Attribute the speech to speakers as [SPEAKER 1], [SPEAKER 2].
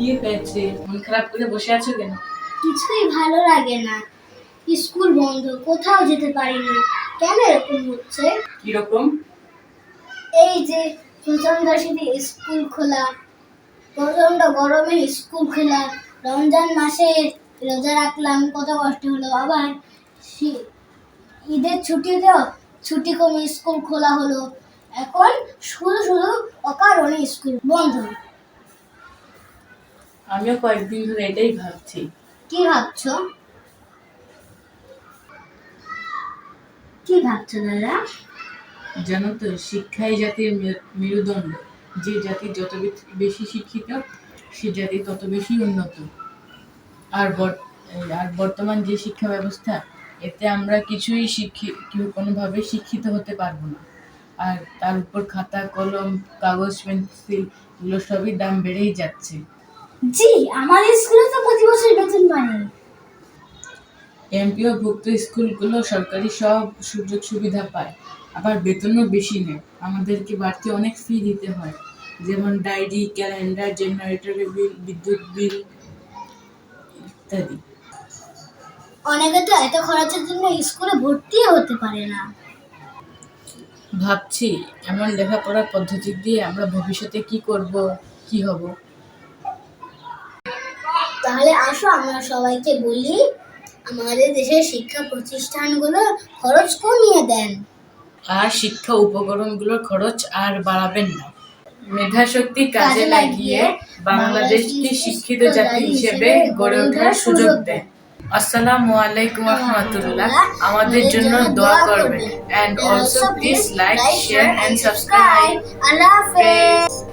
[SPEAKER 1] কি হয়েছে? মন খারাপ করে বসে আছো কেন?
[SPEAKER 2] কিছুই ভালো লাগে না। স্কুল বন্ধ কোথাও যেতে পারি না কেন এরকম হচ্ছে?
[SPEAKER 1] কীরকম?
[SPEAKER 2] এই যে প্রচণ্ড শীতে স্কুল খোলা প্রচণ্ড গরমে স্কুল খোলা রমজান মাসে রোজা রাখলাম কত কষ্ট হলো। আবার ঈদের ছুটিতেও ছুটি কমে স্কুল খোলা হলো। এখন শুধু শুধু অকারণে স্কুল বন্ধ।
[SPEAKER 1] আমিও কয়েকদিন ধরে এটাই ভাবছি।
[SPEAKER 2] কি ভাবছ? কি ভাবছ দাদা?
[SPEAKER 1] জানো তো শিক্ষাই জাতির মেরুদণ্ড। যে জাতি যত বেশি শিক্ষিত সে জাতি তত বেশি উন্নত। আর আর বর্তমান যে শিক্ষা ব্যবস্থা এতে আমরা কিছুই শিক্ষি কোনোভাবে শিক্ষিত হতে পারব না। আর তার উপর খাতা কলম কাগজ পেন্সিল এগুলো সবই দাম বেড়েই যাচ্ছে।
[SPEAKER 2] জি আমার স্কুলে তো প্রতি বছর বেতন বাড়ে।
[SPEAKER 1] এমপিও ভুক্ত স্কুলগুলো সরকারি সব সুযোগ সুবিধা পায় আবার বেতনও বেশি নেয়। আমাদেরকে বাড়তি অনেক ফি দিতে হয় যেমন ডায়েরি ক্যালেন্ডার জেনারেটরের বিল বিদ্যুৎ বিল ইত্যাদি।
[SPEAKER 2] অনেকে তো এত খরচের জন্য স্কুলে ভর্তিও হতে পারে না।
[SPEAKER 1] ভাবছি এমন লেখাপড়ার পদ্ধতি দিয়ে আমরা ভবিষ্যতে কি করব কি হব?
[SPEAKER 2] তাহলে আসো আমরা সবাইকে বলি আমাদের দেশের শিক্ষা প্রতিষ্ঠানগুলো খরচ কমিয়ে দেন।
[SPEAKER 1] আর শিক্ষা উপকরণগুলোর খরচ আর বাড়াবেন না। মেধাশক্তি কাজে লাগিয়ে বাংলাদেশকে শিক্ষিত জাতি হিসেবে গড়ে ওঠার সুযোগ দেন। আসসালামু আলাইকুম রহমতুল্লাহ। আমাদের জন্য দোয়া করবেন। And also please like share and subscribe
[SPEAKER 2] আল্লাহ হাফেজ।